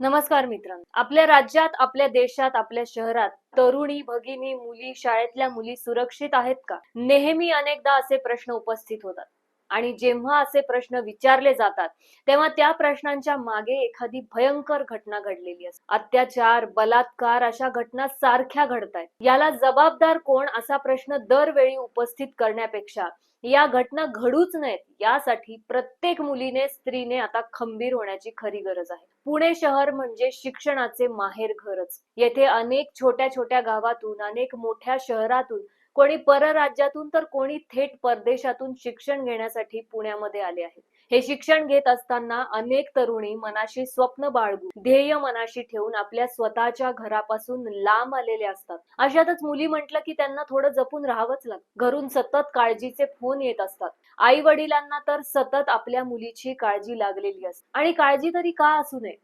नमस्कार मित्रांनो. आपल्या राज्यात आपल्या देशात आपल्या शहरात तरुणी भगिनी मुली शाळेतल्या मुली सुरक्षित आहेत का? नेहमी अनेकदा असे प्रश्न उपस्थित होतात. आणि जेव्हा असे प्रश्न विचारले जातात तेव्हा त्या प्रश्नांच्या मागे एखादी भयंकर घटना घडलेली असते. अत्याचार बलात्कार अशा घटना सारख्या घडतायत. याला जबाबदार कोण असा प्रश्न दरवेळी उपस्थित करण्यापेक्षा या घटना घडूच नयेत यासाठी प्रत्येक मुलीने स्त्रीने आता खंबीर होण्याची खरी गरज आहे. पुणे शहर म्हणजे शिक्षणाचे माहेर घरच. येथे अनेक छोट्या छोट्या गावातून अनेक मोठ्या शहरातून कोणी परराज्यातून तर कोणी थेट परदेशातून शिक्षण घेण्यासाठी पुण्यामध्ये आले आहेत. हे शिक्षण घेत असताना अनेक तरुणी मनाशी स्वप्न बाळगून ध्येय मनाशी ठेवून आपल्या स्वतःच्या घरापासून लांब आलेले असतात. अशातच मुली म्हटलं की त्यांना थोडं जपून राहावंच लागतं. घरून सतत काळजीचे फोन येत असतात. आई वडिलांना तर सतत आपल्या मुलीची काळजी लागलेली असते. आणि काळजी तरी का असू नये?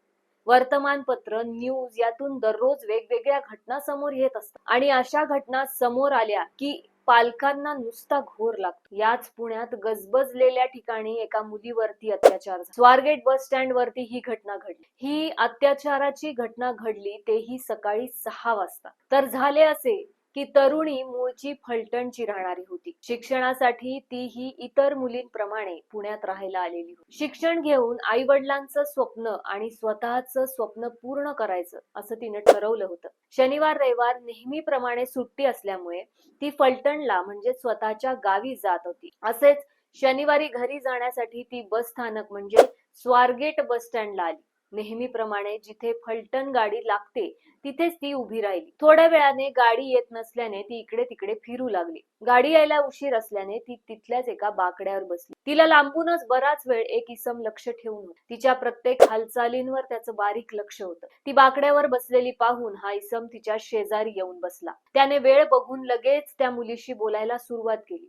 वर्तमानपत्र न्यूज यातून दररोज वेगवेगळ्या घटना समोर येत असतात. आणि अशा घटना समोर आल्या की पालकांना नुसता घोर लागतो. याच पुण्यात गजबजलेल्या ठिकाणी एका मुलीवरती अत्याचार स्वारगेट बस स्टँड वरती ही घटना घडली. ही अत्याचाराची घटना घडली तेही सकाळी सहा वाजता. तर झाले असे की तरुणी मूळची फलटणची राहणारी होती. शिक्षणासाठी ती ही इतर मुलींप्रमाणे पुण्यात राहायला आलेली होती. शिक्षण घेऊन आई वडिलांचं स्वप्न आणि स्वतःच स्वप्न पूर्ण करायचं असं तिने ठरवलं होतं. शनिवार रविवार नेहमीप्रमाणे सुट्टी असल्यामुळे ती फलटणला म्हणजे स्वतःच्या गावी जात होती. असेच शनिवारी घरी जाण्यासाठी ती बस स्थानक म्हणजे स्वारगेट बस स्टँडला आली. नेहमीप्रमाणे जिथे फलटण गाडी लागते तिथेच ती उभी राहिली. थोड्या वेळाने गाडी येत नसल्याने ती इकडे तिकडे फिरू लागली. गाडी यायला उशीर असल्याने ती तिथल्याच एका बाकड्यावर बसली. तिला लांबूनच बराच वेळ एक इसम लक्ष ठेवून तिच्या प्रत्येक हालचालींवर त्याचं बारीक लक्ष होतं. ती बाकड्यावर बसलेली पाहून हा इसम तिच्या शेजारी येऊन बसला. त्याने वेळ बघून लगेच त्या मुलीशी बोलायला सुरुवात केली.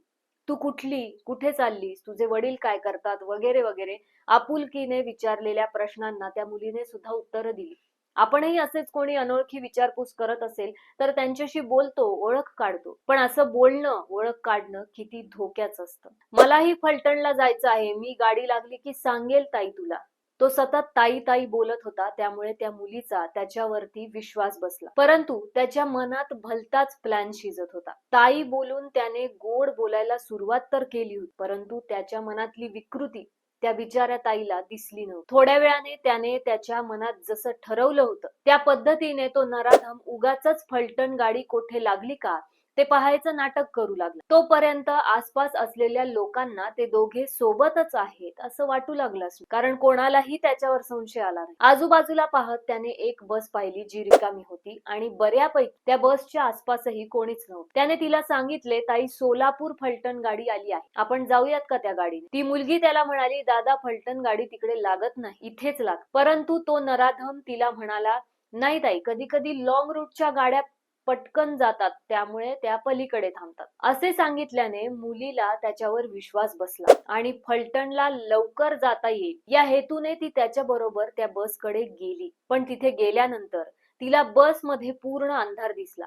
तू कुठली? कुठे चाललीस? तुझे वडील काय करतात? वगैरे वगैरे. आपुलकीने विचारलेल्या प्रश्नांना त्या मुलीने सुद्धा उत्तरं दिली. आपणही असेच कोणी अनोळखी विचारपूस करत असेल तर त्यांच्याशी बोलतो ओळख काढतो. पण असं बोलणं ओळख काढणं किती धोक्याचं असतं. मलाही फलटणला जायचं आहे. मी गाडी लागली की सांगेल ताई तुला. तो सतत ताई ताई बोलत होता त्यामुळे त्या मुलीचा त्याच्यावरती विश्वास बसला. परंतु त्याच्या मनात भलताच प्लॅन शिजत होता. ताई बोलून त्याने गोड बोलायला सुरुवात तर केली होती परंतु त्याच्या मनातली विकृती त्या बिचाऱ्या ताईला दिसली नव्हती. थोड्या वेळाने त्याने त्याच्या मनात जसं ठरवलं होतं त्या पद्धतीने तो नराधम उगाच फलटण गाडी कोठे लागली का? ते पाहायचं नाटक करू लागला. तोपर्यंत आसपास असलेल्या लोकांना ते दोघे सोबतच आहेत असं वाटू लागलं कारण कोणालाही त्याच्यावर संशय आला नाही. आजूबाजूला पाहत त्याने एक बस पाहिली जी रिकामी होती आणि बऱ्यापैकी त्या बसच्या आसपासही कोणीच नव्हतं. त्याने तिला सांगितले ताई सोलापूर फलटण गाडी आली आहे. आपण जाऊयात का त्या गाडीने? ती मुलगी त्याला म्हणाली दादा फलटण गाडी तिकडे लागत नाही. इथेच लाग. परंतु तो नराधम तिला म्हणाला नाही ताई कधी कधी लॉंग रूटच्या गाड्या पटकन जातात त्यामुळे त्या पलीकडे थांबतात. असे सांगितल्याने मुलीला त्याच्यावर विश्वास बसला आणि फलटणला लवकर जाता येईल. या हेतूने ती त्याच्या बरोबर त्या बसकडे गेली. पण तिथे गेल्यानंतर तिला बसमध्ये पूर्ण अंधार दिसला.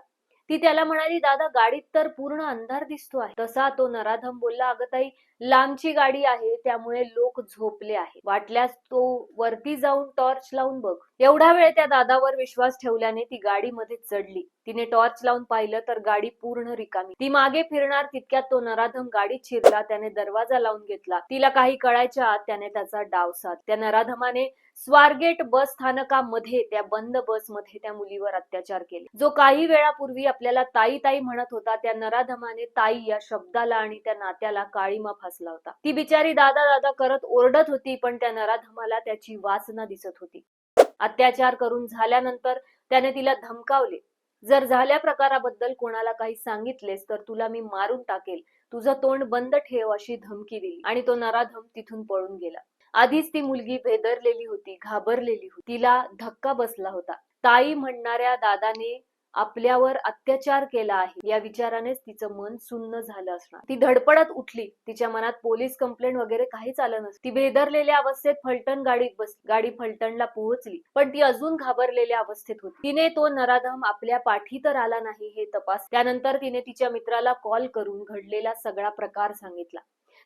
ती त्याला म्हणाली दादा गाडीत तर पूर्ण अंधार दिसतो आहे. तसा तो नराधम बोलला अगं ताई लांबची गाडी आहे त्यामुळे लोक झोपले आहे वाटल्यास तो वरती जाऊन टॉर्च लावून बघ. एवढा वेळ त्या दादावर विश्वास ठेवल्याने ती गाडीमध्ये चढली. तिने टॉर्च लावून पाहिलं तर गाडी पूर्ण रिकामी. ती मागे फिरणार तितक्यात तो नराधम गाडीत शिरला त्याने दरवाजा लावून घेतला. तिला काही कळायच्या आत त्याने त्याचा डाव साध त्या नराधमाने स्वारगेट बस स्थानकामध्ये त्या बंद बसमध्ये त्या मुलीवर अत्याचार केले. जो काही वेळापूर्वी आपल्याला ताई ताई म्हणत होता त्या नराधमाने ताई या शब्दाला आणि त्या नात्याला काळीमा फासला होता. ती बिचारी दादा दादा करत ओरडत होती पण त्या नराधमाला त्याची वासना दिसत होती. अत्याचार करून झाल्यानंतर त्याने तिला धमकावले. जर झाल्या प्रकाराबद्दल कोणाला काही सांगितलेस तर तुला मी मारून टाकेल. तुझं तोंड बंद ठेव अशी धमकी दिली आणि तो नराधम तिथून पळून गेला. आधीच ती मुलगी भेदरलेली होती घाबरलेली होती. तिला धक्का बसला होता. ताई म्हणणाऱ्या दादाने आपल्यावर अत्याचार केला आहे. या विचारानेच तिचं मन सुन्न झालं असणार. ती धडपडत उठली. तिच्या मनात पोलीस कंप्लेंट वगैरे काहीच आलं नसतं. ती भेदरलेल्या अवस्थेत फलटण गाडीत बस गाडी फलटणला पोहोचली. पण ती अजून घाबरलेल्या अवस्थेत होती. तिने तो नराधम आपल्या पाठी तर आला नाही हे तपास. त्यानंतर तिने तिच्या मित्राला कॉल करून घडलेला सगळा प्रकार सांगितला.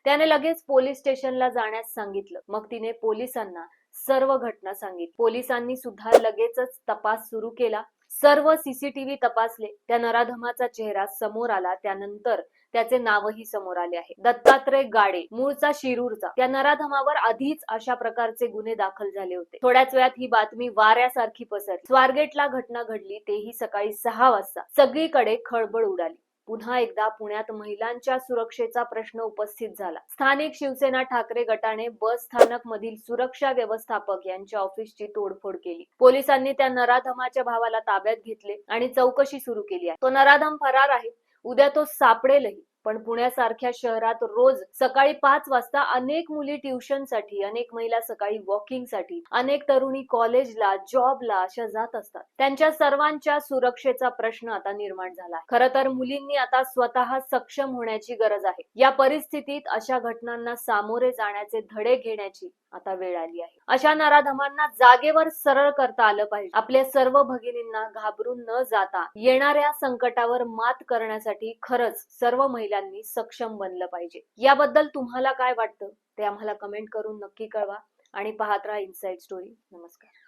त्याने लगेच पोलीस स्टेशनला जाण्यास सांगितलं. मग तिने पोलिसांना सर्व घटना सांगितली. पोलिसांनी सुद्धा लगेचच तपास सुरू केला. सर्व सीसीटीव्ही तपासले. त्या नराधमाचा चेहरा समोर आला. त्यानंतर त्याचे नावही समोर आले आहे. दत्तात्रय गाडे मूळचा शिरूरचा. त्या नराधमावर आधीच अशा प्रकारचे गुन्हे दाखल झाले होते. थोड्याच वेळात ही बातमी वाऱ्यासारखी पसरली. स्वारगेटला घटना घडली. तेही सकाळी सहा वाजता. सगळीकडे खळबळ उडाली. पुन्हा एकदा पुण्यात महिलांच्या सुरक्षेचा प्रश्न उपस्थित झाला. स्थानिक शिवसेना ठाकरे गटाने बस स्थानक मधील सुरक्षा व्यवस्थापक यांच्या ऑफिसची तोडफोड केली. पोलिसांनी त्या नराधमाच्या भावाला ताब्यात घेतले आणि चौकशी सुरू केली आहे. तो नराधम फरार आहे. उद्या तो सापडेलही. पण पुण्यासारख्या शहरात रोज सकाळी पाच वाजता अनेक मुली ट्युशनसाठी अनेक महिला सकाळी वॉकिंगसाठी अनेक तरुणी कॉलेजला जॉबला अशा जात असतात. त्यांच्या सर्वांच्या सुरक्षेचा प्रश्न आता निर्माण झाला खर तर मुलींनी आता स्वतः सक्षम होण्याची गरज आहे. या परिस्थितीत अशा घटनांना सामोरे जाण्याचे धडे घेण्याची आता वेळ आली आहे. अशा नराधमांना जागेवर सरळ करता आलं पाहिजे. आपल्या सर्व भगिनींना घाबरून न जाता येणाऱ्या संकटावर मात करण्यासाठी खरंच सर्व महिलांनी सक्षम बनलं पाहिजे. याबद्दल तुम्हाला काय वाटतं? ते आम्हाला कमेंट करून नक्की कळवा आणि पाहत राहा इनसाइड स्टोरी नमस्कार.